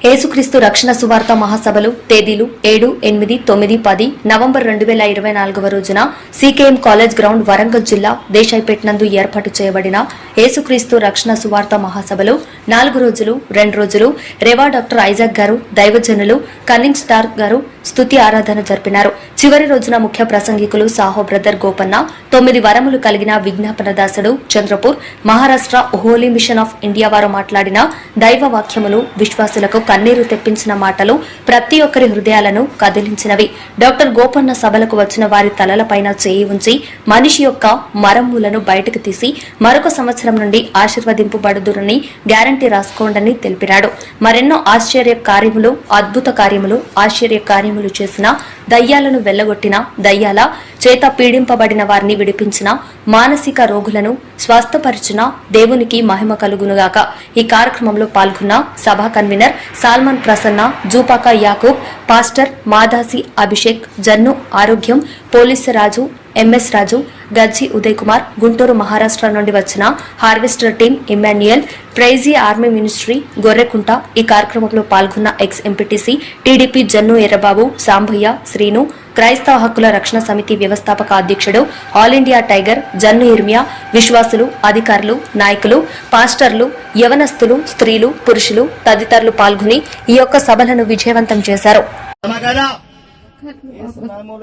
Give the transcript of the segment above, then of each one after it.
యేసుక్రీస్తు రక్షణ సువార్త మహాసభలు తేదీలు ఏడు ఎనిమిది తొమ్మిది పది నవంబర్ రెండు వేల ఇరవై నాలుగవ రోజున సీకేఎం కాలేజ్ గ్రౌండ్ వరంగల్ జిల్లా దేశాయిపేట నందు ఏర్పాటు చేయబడిన యేసుక్రీస్తు రక్షణ సువార్త మహాసభలు నాలుగు రోజులు రెండు రోజులు రెవా డాక్టర్ ఐజాక్ గారు దైవజనులు కన్నింగ్ స్టార్ గారు స్థుతి ఆరాధన జరిపినారు. చివరి రోజున ముఖ్య ప్రసంగికులు సాహో బ్రదర్ గోపన్న తొమ్మిది వరములు కలిగిన విజ్ఞాపన దాసుడు Chandrapur Maharashtra holy mission of India వారు మాట్లాడిన దైవ వాక్యములు విశ్వాసులకు కన్నీరు తెప్పించిన మాటలు ప్రతి ఒక్కరి హృదయాలను కదిలించినవి. డాక్టర్ గోపన్న సభలకు వచ్చిన వారి తలలపైన చేయి ఉంచి మనిషి యొక్క మరమ్ములను బయటకు తీసి మరొక సంవత్సరం నుండి ఆశీర్వదింపబడుదురని గ్యారంటీ రాసుకోండని తెలిపినాడు. మరెన్నో ఆశ్చర్య కార్యములు అద్భుత కార్యములు ఆశ్చర్య కార్యములు చేసిన దయ్యాలను వెళ్ళగొట్టిన దయ్యాల చేత పీడింపబడిన వారిని విడిపించిన మానసిక రోగులను స్వస్థపరిచిన దేవునికి మహిమ కలుగునుగాక. ఈ కార్యక్రమంలో పాల్గొన్న సభా convener Salman Prasanna Jupaka Yakub pastor Madasi Abhishek Jannu Arogyam police Raju MS రాజు గజ్జి ఉదయ్ కుమార్ గుంటూరు మహారాష్ట్ర నుండి వచ్చిన harvester team Emmanuel praise army ministry Gorrekunta ఈ కార్యక్రమంలో పాల్గొన్న ex MPTC TDP Jannu Errababu Sambhaiah Srinu క్రైస్తవ హక్కుల రక్షణ సమితి వ్యవస్థాపక అధ్యక్షుడు ఆల్ ఇండియా టైగర్ జన్ను ఇర్మియా విశ్వాసులు అధికారులు నాయకులు పాస్టర్లు యవనస్తులు స్త్రీలు పురుషులు తదితరులు పాల్గొని ఈ యొక్క సభలను విజయవంతం చేశారు.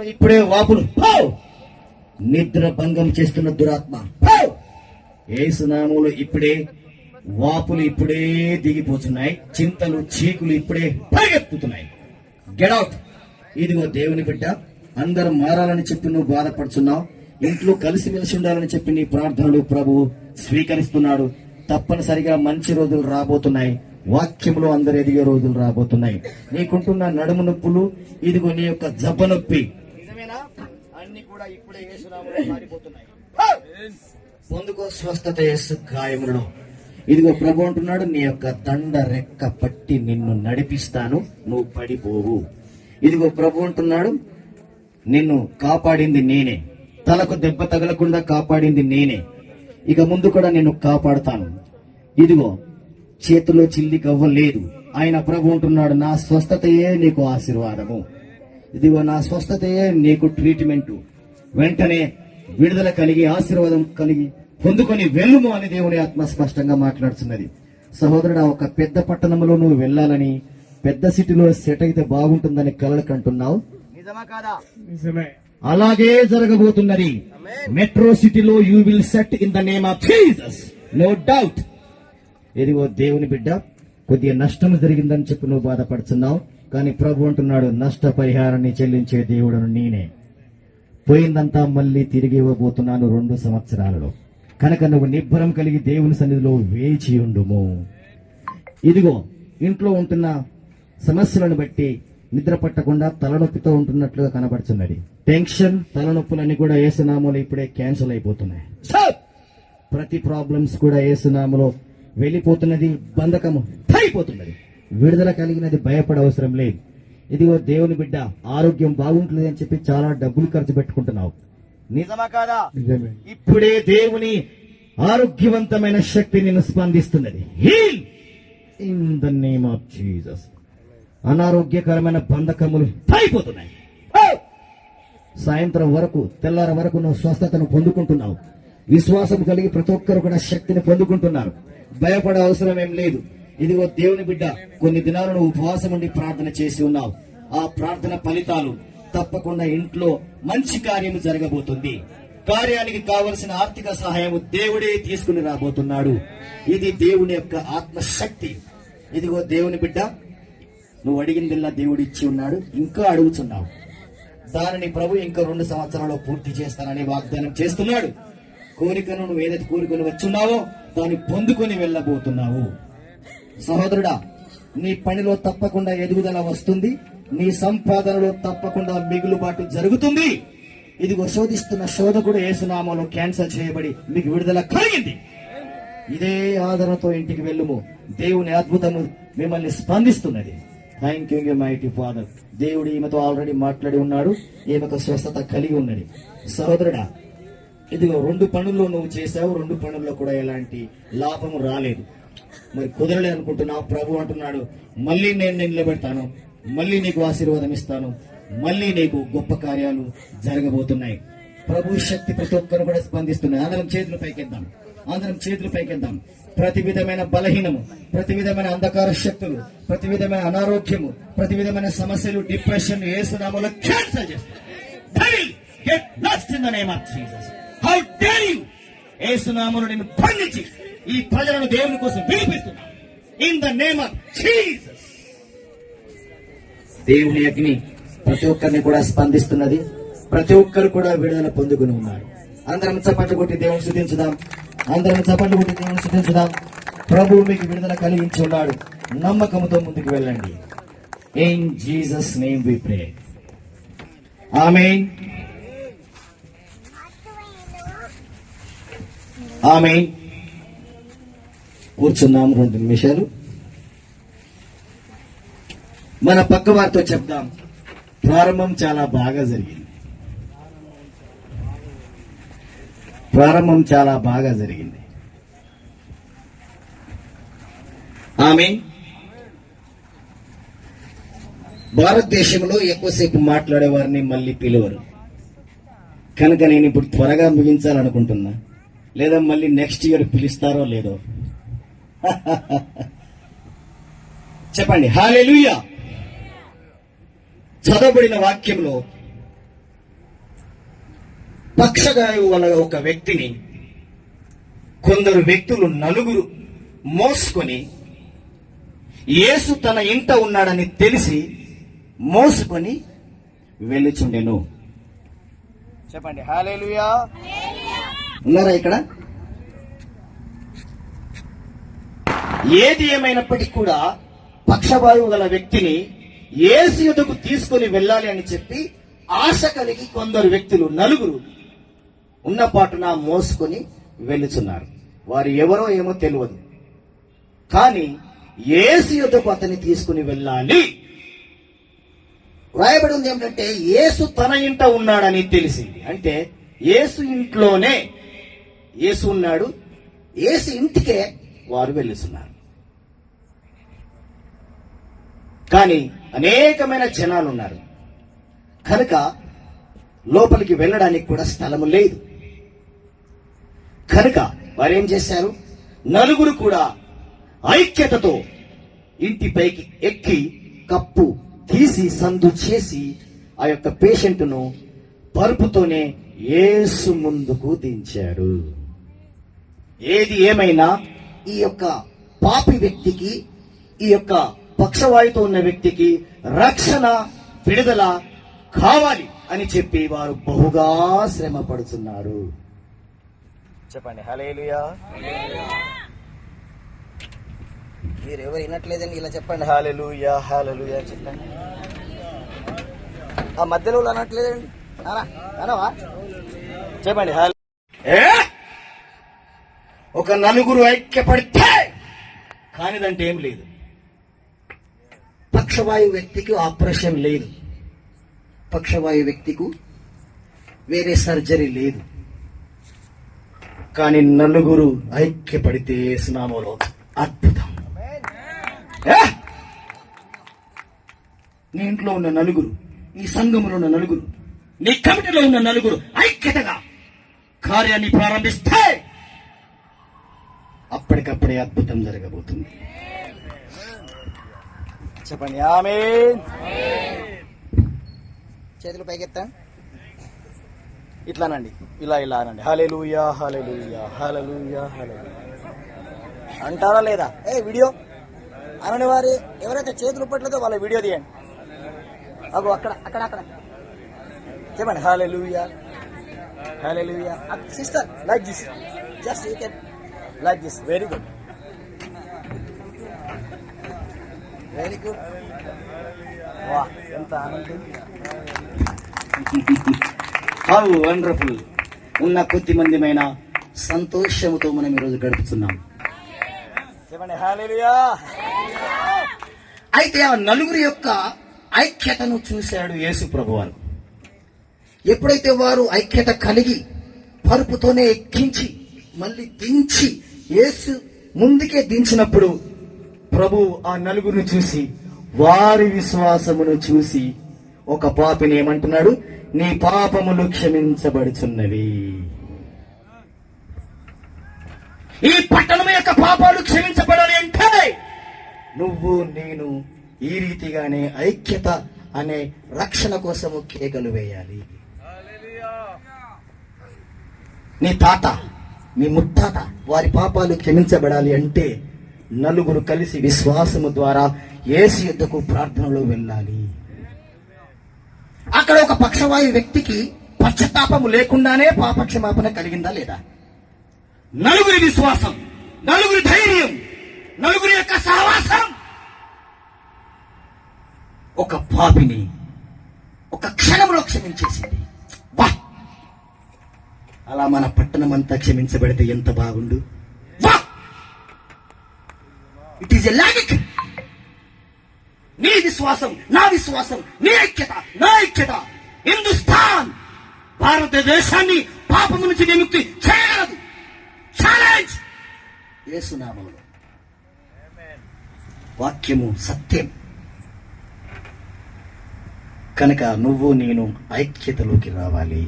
ఇప్పుడే వాపులు. నిద్ర భంగం చేస్తున్న దురాత్మ. పో! ఇప్పుడే వాపులు ఇప్పుడే దిగిపోతున్నాయి. చింతలు చీకులు ఇప్పుడే పరిగెత్తుతున్నాయి. గెడౌట్ ఇదిగో దేవుని బిడ్డ అందరం మారాలని చెప్పి నువ్వు బాధపడుతున్నావు ఇంట్లో కలిసి మెలిసి ఉండాలని చెప్పి నీ ప్రార్థనలు ప్రభు స్వీకరిస్తున్నాడు. తప్పనిసరిగా మంచి రోజులు రాబోతున్నాయి. వాక్యములో అందరు ఎదిగే రోజులు రాబోతున్నాయి. నీకుంటున్న నడుము నొప్పులు ఇదిగో నీ యొక్క జబ్బ నొప్పి. అన్ని కూడా ఇప్పుడే యేసునామములో మారిపోతున్నాయి. పొందుకో స్వస్థత యేసు గాయములలో. ఇదిగో ప్రభు అంటున్నాడు నీ యొక్క దండ రెక్క పట్టి నిన్ను నడిపిస్తాను నువ్వు పడిపోవు. ఇదిగో ప్రభు అంటున్నాడు నిన్ను కాపాడింది నేనే. తలకు దెబ్బ తగలకుండా కాపాడింది నేనే. ఇక ముందు కూడా నిన్ను కాపాడుతాను. ఇదిగో చేతిలో చిల్లి గవ్వ లేదు. ఆయన ప్రభు అంటున్నాడు నా స్వస్థతయే నీకు ఆశీర్వాదము. ఇదిగో నా స్వస్థతయే నీకు ట్రీట్మెంట్ వెంటనే విడుదల కలిగి ఆశీర్వాదం కలిగి పొందుకొని వెళ్ళుము అని దేవుని ఆత్మ స్పష్టంగా మాట్లాడుతున్నది. సహోదరుడు ఒక పెద్ద పట్టణంలో నువ్వు వెళ్ళాలని పెద్ద సిటీలో సెట్ అయితే బాగుంటుందని కలలు కంటున్నావు? నిజమా కాదా? నిజమే. అలాగే జరగబోతున్నది. మెట్రో సిటీలో you will set in the name of Jesus no doubt ఇదిగో దేవుని బిడ్డ కొద్దిగా నష్టం జరిగిందని చెప్పి నువ్వు బాధపడుతున్నావు. కానీ ప్రభు అంటున్నాడు నష్ట పరిహారాన్ని చెల్లించే దేవుడును నేనే. పోయిందంతా మళ్ళీ తిరిగి ఇవ్వబోతున్నాను రెండు సంవత్సరాలలో. కనుక నువ్వు నిబ్బరం కలిగి దేవుని సన్నిధిలో వేచి ఉండుము. ఇదిగో ఇంట్లో ఉంటున్న సమస్యలను బట్టి నిద్ర పట్టకుండా తలనొప్పితో ఉంటున్నట్లుగా కనబడుతున్నది టెన్షన్ తలనొప్పులన్నీ కూడా ఏసునామలో ఇప్పుడే క్యాన్సిల్ అయిపోతున్నాయి. ప్రతి ప్రాబ్లమ్స్ కూడా ఏసునామలో వెళ్ళిపోతున్నది బంధకము అయిపోతున్నది విడుదల కలిగినది భయపడ అవసరం లేదు. ఇదిగో దేవుని బిడ్డ ఆరోగ్యం బాగుంటుంది అని చెప్పి చాలా డబ్బులు ఖర్చు పెట్టుకుంటున్నావు. నిజమా కాదా? ఇప్పుడే దేవుని ఆరోగ్యవంతమైన శక్తి నిన్ను స్పందిస్తున్నది. Heal in the name of Jesus అనారోగ్యకరమైన బంధకములు అయిపోతున్నాయి సాయంత్రం వరకు తెల్లార వరకు నువ్వు స్వస్థతను పొందుకుంటున్నావు. విశ్వాసం కలిగి ప్రతి ఒక్కరు కూడా శక్తిని పొందుకుంటున్నారు. భయపడే అవసరం ఏం లేదు. ఇదిగో దేవుని బిడ్డ కొన్ని దినాలు నువ్వు ఉపవాసం ఉండి ప్రార్థన చేసి ఉన్నావు. ఆ ప్రార్థన ఫలితాలు తప్పకుండా ఇంట్లో మంచి కార్యము జరగబోతుంది. కార్యానికి కావలసిన ఆర్థిక సహాయం దేవుడే తీసుకుని రాబోతున్నాడు. ఇది దేవుని యొక్క ఆత్మశక్తి. ఇదిగో దేవుని బిడ్డ నువ్వు అడిగిందిల్లా దేవుడు ఇచ్చి ఉన్నాడు ఇంకా అడుగుతున్నావు. దానిని ప్రభు ఇంకా రెండు సంవత్సరాల్లో పూర్తి చేస్తానని వాగ్దానం చేస్తున్నాడు. కోరికను నువ్వు ఏదైతే కోరుకొని వచ్చున్నావో దాన్ని పొందుకొని వెళ్ళబోతున్నావు. సహోదరుడా నీ పనిలో తప్పకుండా ఎదుగుదల వస్తుంది నీ సంపాదనలో తప్పకుండా మిగులుబాటు జరుగుతుంది. ఇదిగో శోధిస్తున్న శోధకుడు ఏసునామాలో క్యాన్సల్ చేయబడి మీకు విడుదల కలిగింది. ఇదే ఆదరణతో ఇంటికి వెళ్ళుము. దేవుని అద్భుతము మిమ్మల్ని స్పందిస్తున్నది. థ్యాంక్ యూ మైటీ ఫాదర్ దేవుడు ఈమెతో ఆల్రెడీ మాట్లాడి ఉన్నాడు. ఈమెకు స్వస్థత కలిగి ఉన్నది. సహోదరుడా ఇదిగో రెండు పనుల్లో నువ్వు చేసావు రెండు పనుల్లో కూడా ఎలాంటి లాభం రాలేదు. మరి కుదరలే అనుకుంటున్నావు ప్రభు అంటున్నాడు మళ్ళీ నేను నిలబెడతాను. మళ్ళీ నీకు ఆశీర్వాదం ఇస్తాను. మళ్ళీ నీకు గొప్ప కార్యాలు జరగబోతున్నాయి. ప్రభు శక్తి ప్రతి ఒక్కరు కూడా స్పందిస్తున్నాయి. అందరం చేతులు పైకెద్దాం అందరం చేతులు పైకెద్దాం ప్రతి విధమైన బలహీనము ప్రతి విధమైన అంధకార శక్తులు ప్రతి విధమైన అనారోగ్యము ప్రతి విధమైన సమస్యలు డిప్రెషన్ ఏసునామలో క్యాన్సల్ చేస్తాను ఏసునామను నిన్ను బంధించి ఈ ప్రజలను దేవుని కోసం విడిపిస్తున్నా. In the name of Jesus దేవుని అగ్ని ప్రతి ఒక్కరిని కూడా స్పందిస్తున్నది. ప్రతి ఒక్కరు కూడా విడుదల పొందుకుని ఉన్నారు. అందరం చప్పట్లు కొట్టి దేవుని శుద్ధించుదాం అందరం చప్పట్లు కొట్టి దేవుని మీకు విడుదల కలిగించి ఉన్నాడు. నమ్మకంతో ముందుకు వెళ్ళండి. In Jesus name we pray ఆమె ఆమె కూర్చున్నాం రెండు నిమిషాలు. మన పక్క వారితో చెప్దాం. ప్రారంభం చాలా బాగా జరిగింది. ప్రారంభం చాలా బాగా జరిగింది. ఆమె భారతదేశంలో ఎక్కువసేపు మాట్లాడే వారిని మళ్ళీ పిలువరు. కనుక నేను ఇప్పుడు త్వరగా ముగించాలనుకుంటున్నా. లేదా మళ్ళీ నెక్స్ట్ ఇయర్ పిలుస్తారో లేదో. చెప్పండి. హాలెలుయా చదవబడిన వాక్యంలో పక్షగాయు వల్ల ఒక వ్యక్తిని కొందరు వ్యక్తులు నలుగురు మోసుకొని యేసు తన ఇంట ఉన్నాడని తెలిసి మోసుకొని వెళ్ళుచుండెను. చెప్పండి. హాలేలుయా. ఉన్నారా ఇక్కడ? ఏది ఏమైనప్పటికీ కూడా పక్షవాయువు గల వ్యక్తిని ఏసు ఎదుకు తీసుకుని వెళ్ళాలి అని చెప్పి ఆశ కలిగి కొందరు వ్యక్తులు నలుగురు ఉన్న పాటున మోసుకొని వెళ్ళుచున్నారు. వారు ఎవరో ఏమో తెలియదు. కానీ ఏసు యుద్ధకు అతన్ని తీసుకుని వెళ్ళాలి. రాయబడి ఉంది ఏమిటంటే యేసు తన ఇంట ఉన్నాడని తెలిసింది. అంటే యేసు ఇంట్లోనే యేసు ఉన్నాడు. యేసు ఇంటికే వారు వెళ్ళుతున్నారు కానీ అనేకమైన జనాలు ఉన్నారు. కనుక లోపలికి వెళ్ళడానికి కూడా స్థలము లేదు. కనుక వారేం చేశారు? నలుగురు కూడా ఐక్యతతో ఇంటిపైకి ఎక్కి కప్పు తీసి సందు చేసి ఆ యొక్క పేషెంట్ను పరుపుతోనే ఏసు ముందుకు దించారు ఏది ఏమైనా ఈ యొక్క పాపి వ్యక్తికి ఈ యొక్క పక్షవాయుతో ఉన్న వ్యక్తికి రక్షణ విడుదల కావాలి అని చెప్పి వారు బహుగా శ్రమ పడుతున్నారు చెప్పండి. హలేలుయా మీరు ఎవరు వినట్లేదండి ఇలా చెప్పండి. హాలెలుయా హాలెలుయా చెప్పండి. ఆ మధ్యలో అనట్లేదండి. అనవా చెప్పండి. హాలే ఒక నలుగురు ఐక్యపడితే కానిదంటే ఏం లేదు. పక్షవాయు వ్యక్తికి ఆపరేషన్ లేదు. పక్షవాయు వ్యక్తికి వేరే సర్జరీ లేదు. కానీ నలుగురు ఐక్యపడితే స్నామంలో అద్భుతం. ఏ? నీ ఇంట్లో ఉన్న నలుగురు నీ సంఘములో ఉన్న నలుగురు నీ కమిటీలో ఉన్న నలుగురు ఐక్యతగా కార్యాన్ని ప్రారంభిస్తే అప్పటికప్పుడే అద్భుతం జరగబోతుంది. చెప్పండి. ఆమె చేతులు పైకెత్తాను ఇట్లానండి. ఇలా ఇలా అనండి. హలెలుయా హలెలుయా హలెలుయా హలెలుయా అంటారా లేదా? ఏ వీడియో? అనని వారి ఎవరైతే చేతులు పట్టలేదో వాళ్ళ వీడియో తీయండి. అగో అక్కడ అక్కడ అక్కడ. చెప్పండి. హలెలుయా hallelujah sister like this just you can like this very good very good వా ఎంత ఆనందం. హౌ వండర్ఫుల్ ఉన్న కొద్ది మందిమైన సంతోషముతో మనం ఈరోజు గడుపుతున్నాం. అయితే ఆ నలుగురి యొక్క ఐక్యతను చూశాడు యేసు ప్రభువారు. ఎప్పుడైతే వారు ఐక్యత కలిగి పరుపుతోనే ఎక్కించి మళ్ళీ దించి యేసు ముందుకే దించినప్పుడు ప్రభు ఆ నలుగురిని చూసి వారి విశ్వాసమును చూసి ఒక పాపిని ఏమంటున్నాడు? నీ పాపములు క్షమించబడుచున్నవి. ఈ పట్టణం యొక్క పాపాలు క్షమించబడాలి అంటే నువ్వు నేను ఈ రీతిగానే ఐక్యత అనే రక్షణ కోసము కేకలు వేయాలి. నీ తాత మీ ముత్తాత వారి పాపాలు క్షమించబడాలి అంటే నలుగురు కలిసి విశ్వాసము ద్వారా ఏసు యుద్ధకు ప్రార్థనలో వెళ్ళాలి. అక్కడ ఒక పక్షవాయు వ్యక్తికి పశ్చాత్తాపము లేకుండానే పాపక్షమాపణ కలిగిందా లేదా? నలుగురి విశ్వాసం నలుగురి ధైర్యం నలుగురి యొక్క సహవాసం. ఒక పాపిని ఒక క్షణంలో క్షమించేసింది. వా అలా మన పట్టణం అంతా క్షమించబడితే ఎంత బాగుండు. వా ఇట్ ఈస్ ఎ లాజిక్ విశ్వాసం నా విశ్వాసం నీ ఐక్యత నా ఐక్యత. హిందుస్థాన్ భారతదేశాన్ని పాపము నుంచి విముక్తి చేయగలదు. ఛాలెంజ్ యేసునామములో వాక్యము సత్యం. కనుక నువ్వు నేను ఐక్యతలోకి రావాలి.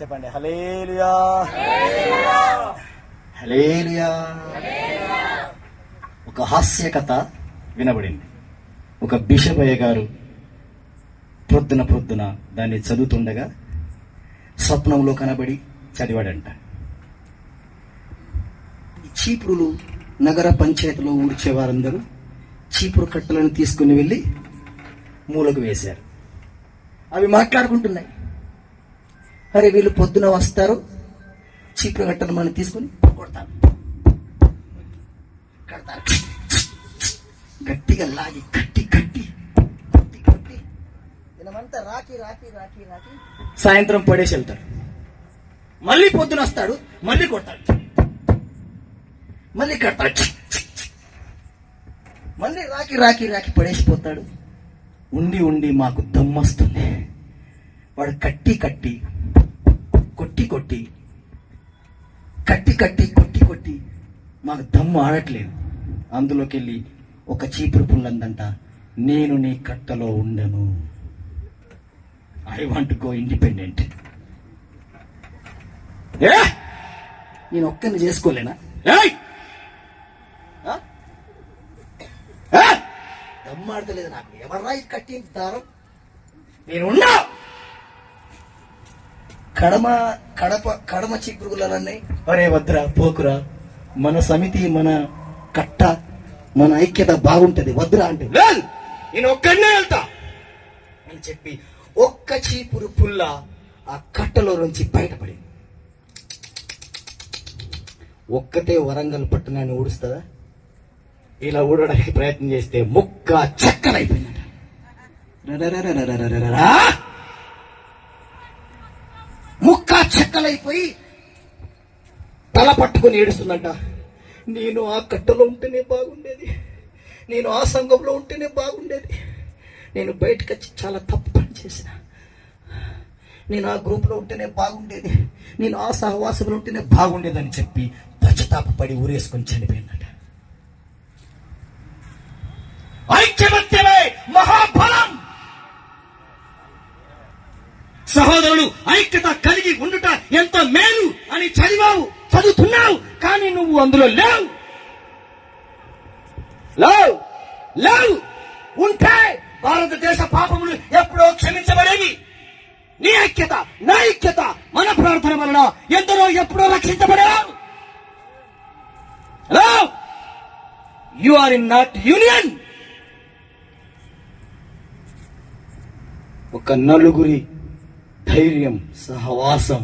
చెప్పండి హలేలుయా హలేలుయా ఒక హాస్య కథ వినబడింది. ఒక బిషపయ్య గారు ప్రొద్దున ప్రొద్దున దాన్ని చదువుతుండగా స్వప్నంలో కనబడి చదివాడంట. చీపురులు నగర పంచాయతీలో ఊడ్చేవారందరూ చీపురు కట్టలను తీసుకుని వెళ్ళి మూలకు వేశారు. అవి మాట్లాడుకుంటున్నాయి. అరే వీళ్ళు పొద్దున వస్తారు చీపురు కట్టలు మనం తీసుకుని కొడతారు. కడతారు. గట్టిగా లాగి దినమంతా రాకి రాకి రాకి రాకి. సాయంత్రం పడేసి వెళ్తాడు. మళ్ళీ పొద్దున వస్తాడు మళ్ళీ కొడతాడు. మళ్ళీ కడతాడు. మళ్ళీ రాకి రాకి రాకి పడేసిపోతాడు ఉండి ఉండి మాకు దమ్మస్తుంది. వాడు కట్టి కట్టి కొట్టి కొట్టి కట్టి కట్టి కొట్టి కొట్టి మాకు దమ్ము ఆడట్లేదు. అందులోకి వెళ్ళి ఒక చీపురు పుల్లందంట నేను నీ కట్టలో ఉండను. ఐ వాంట్ గో ఇండిపెండెంట్ ఏ? నేను ఒక్కరిని చేసుకోలేనా? దమ్మాడతలేదు నాకు. ఎవర్రా ఇది కట్టి దారం? నేను ఉన్నా కడమ కడప కడమ చిక్కురులన్నీ అరే వద్దురా పోకురా. మన సమితి మన కట్ట మన ఐక్యత బాగుంటది. వద్దురా అంటే. నేను ఒక్కడనే వెళ్తా! అని చెప్పి ఒక్క చీపురు పుల్ల ఆ కట్టలో నుంచి బయటపడింది. ఒక్కటే వరంగల్ పట్టణాన్ని ఊడుస్తుందా? ఇలా ఊడడానికి ప్రయత్నం చేస్తే ముక్క చెక్కలైపోయిందట. ముక్క చెక్కలైపోయి తల పట్టుకుని ఏడుస్తుందంట. నేను ఆ కట్టలో ఉంటేనే బాగుండేది. నేను ఆ సంఘంలో ఉంటేనే బాగుండేది. నేను బయటకు వచ్చి చాలా తప్పు పని చేసిన. నేను ఆ గ్రూప్లో ఉంటేనే బాగుండేది. నేను ఆ సహవాసంలో ఉంటేనే బాగుండేదని చెప్పి పశ్చాత్తాపడి ఊరేసుకొని చనిపోయిందట. ఐక్యమత్యమే మహాఫలం సహోదరుడు ఐక్యత కలిగి ఉండుట ఎంత మేలు అని చదివావు చదువుతున్నావు కానీ నువ్వు అందులో లేవు. లేవు! లేవు! ఉంటే భారతదేశ పాపములు ఎప్పుడో క్షమించబడేవి. నీ ఐక్యత నా ఐక్యత మన ప్రార్థన వలన ఎందరో ఎప్పుడో రక్షించబడారు you are in not union ఒక నలుగురి ధైర్యం సహవాసం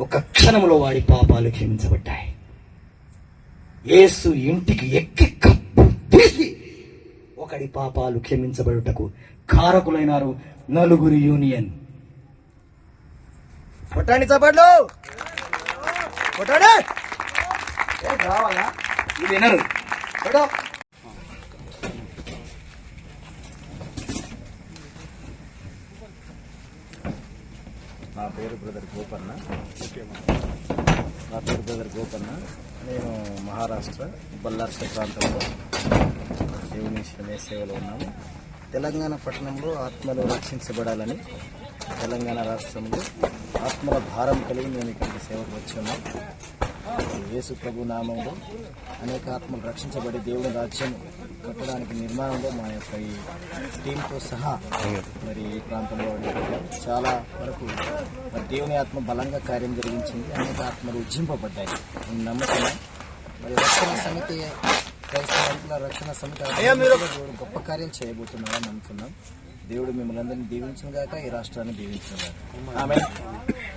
ఒక క్షణంలో వాడి పాపాలు క్షమించబడ్డాయి. యేసు ఇంటికి ఎక్కి ఒకడి పాపాలు క్షమించబడుటకు కారకులైనారు నలుగురి యూనియన్. కొట్టండి చప్పట్లు! కొట్టండి! ఇది వినరు. నా పేరు బ్రదర్ గోపన్న. నా పేరు బ్రదర్ గోపన్న. నేను మహారాష్ట్ర బల్లార్ష ప్రాంతంలో సేవలు శ్రమే సేవలో ఉన్నాము తెలంగాణ పట్టణంలో ఆత్మలు రక్షించబడాలని తెలంగాణ రాష్ట్రంలో ఆత్మల భారం కలిగి మేము ఇక్కడికి సేవకు వచ్చాము. యేసు ప్రభు నామంలో అనేక ఆత్మలు రక్షించబడి దేవుని రాజ్యం కట్టడానికి నిర్మాణంలో మా యొక్క ఈ టీంతో సహా మరి ఈ ప్రాంతంలో చాలా వరకు మరి దేవుని ఆత్మ బలంగా కార్యం జరిగించింది. అనేక ఆత్మలు ఉజ్జింపబడ్డాయి. నమ్మకం మరి రక్షణ సమితి క్రైస్తవ రక్షణ సమితి గొప్ప కార్యం చేయబోతున్నారని నమ్ముతున్నాం. దేవుడు మిమ్మల్ని అందరినీ దీవించిన గాక ఈ రాష్ట్రాన్ని దీవించిన గాక. ఆమె